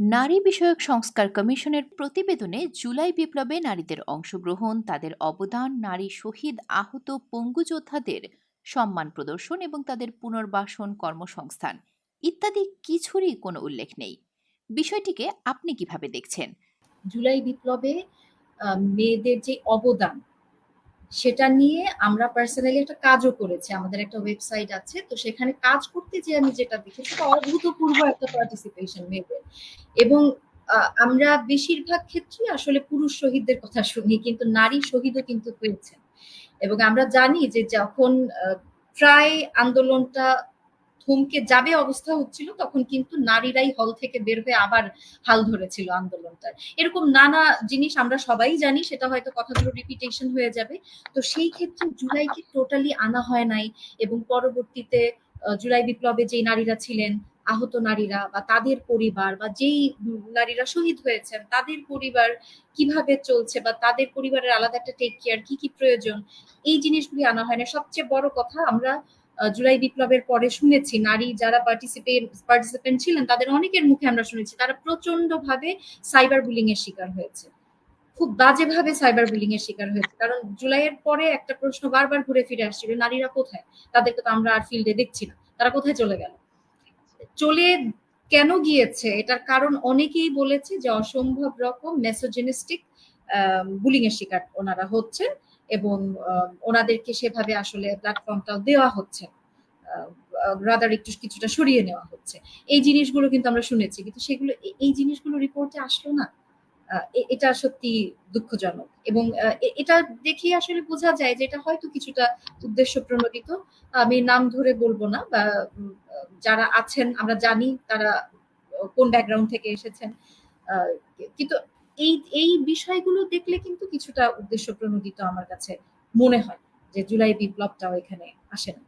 নারী বিষয়ক সংস্কার কমিশনের প্রতিবেদনে জুলাই বিপ্লবে নারীদের অংশগ্রহণ, তাদের অবদান, নারী শহীদ, আহত পঙ্গু যোদ্ধাদের সম্মান প্রদর্শন এবং তাদের পুনর্বাসন কর্মসংস্থান ইত্যাদি কিছুরই কোনো উল্লেখ নেই। বিষয়টিকে আপনি কীভাবে দেখছেন? জুলাই বিপ্লবে মেয়েদের যে অবদান সেটা নিয়ে আমরা পার্সোনালি একটা কাজও করেছি, আমাদের একটা ওয়েবসাইট আছে, তো সেখানে কাজ করতে যে আমি যেটা দেখেছি অভূতপূর্ব একটা পার্টিসিপেশন মেয়েদের এবং আমরা বেশিরভাগ ক্ষেত্রে আসলে পুরুষ শহীদদের কথা শুনি, কিন্তু নারী শহীদও কিন্তু হয়েছেন। এবং আমরা জানি যে যখন প্রায় আন্দোলনটা থমকে যাবে অবস্থা হচ্ছিল, তখন কিন্তু নারীরাই হল থেকে বের হয়ে আবার হাল ধরেছিল আন্দোলনটার। এরকম নানা জিনিস আমরা সবাই জানি, সেটা হয়তো কথাগুলো রিপিটেশন হয়ে যাবে। তো সেই ক্ষেত্রে জুলাইকে টোটালি আনা হয় নাই এবং পরবর্তীতে জুলাই বিপ্লবে যেই নারীরা ছিলেন, আহত নারীরা বা তাদের পরিবার বা যেই নারীরা শহীদ হয়েছেন, তাদের পরিবার কীভাবে চলছে বা তাদের পরিবারের আলাদা একটা টেক কেয়ার কি কি প্রয়োজন, এই জিনিসগুলি আনা হয় না সবচেয়ে বড় কথা আমরা জুলাই বিপ্লবের পরে শুনেছি, নারী যারা পার্টিসিপেন্ট ছিলেন, তাদের অনেকের মুখে আমরা শুনেছি, তারা প্রচণ্ড ভাবে সাইবার বুলিং এর শিকার হয়েছে। খুব বাজেভাবে সাইবার বুলিং এর শিকার হয়েছে। কারণ জুলাইয়ের পরে একটা প্রশ্ন বারবার ঘুরে ফিরে আসছিল, নারীরা কোথায়? তাদেরকে তো আমরা আর ফিল্ডে দেখছি না। তারা কোথায় চলে গেল? চলে কেন গিয়েছে? এটার কারণ অনেকেই বলেছে যে অসম্ভব রকম মেসোজেনিস্টিক বুলিং এর শিকার ওনারা হচ্ছেন এবং ওনাদেরকে সেভাবে আসলে প্ল্যাটফর্মটাও দেওয়া হচ্ছে রাদার একটু কিছুটা সরিয়ে নেওয়া হচ্ছে। এই জিনিসগুলো কিন্তু আমরা শুনেছি, কিন্তু সেগুলো এই জিনিসগুলো রিপোর্টে আসলো না। এটা সত্যি দুঃখজনক এবং এটা দেখে আসলে বোঝা যায় যে এটা হয়তো কিছুটা উদ্দেশ্য প্রণোদিত। আমি নাম ধরে বলব না বা যারা আছেন, আমরা জানি তারা কোন ব্যাকগ্রাউন্ড থেকে এসেছেন। কিন্তু এই এই বিষয়গুলো দেখলে কিন্তু কিছুটা উদ্দেশ্য প্রণোদিত আমার কাছে মনে হয় যে জুলাই বিপ্লবটাও এখানে আসে না।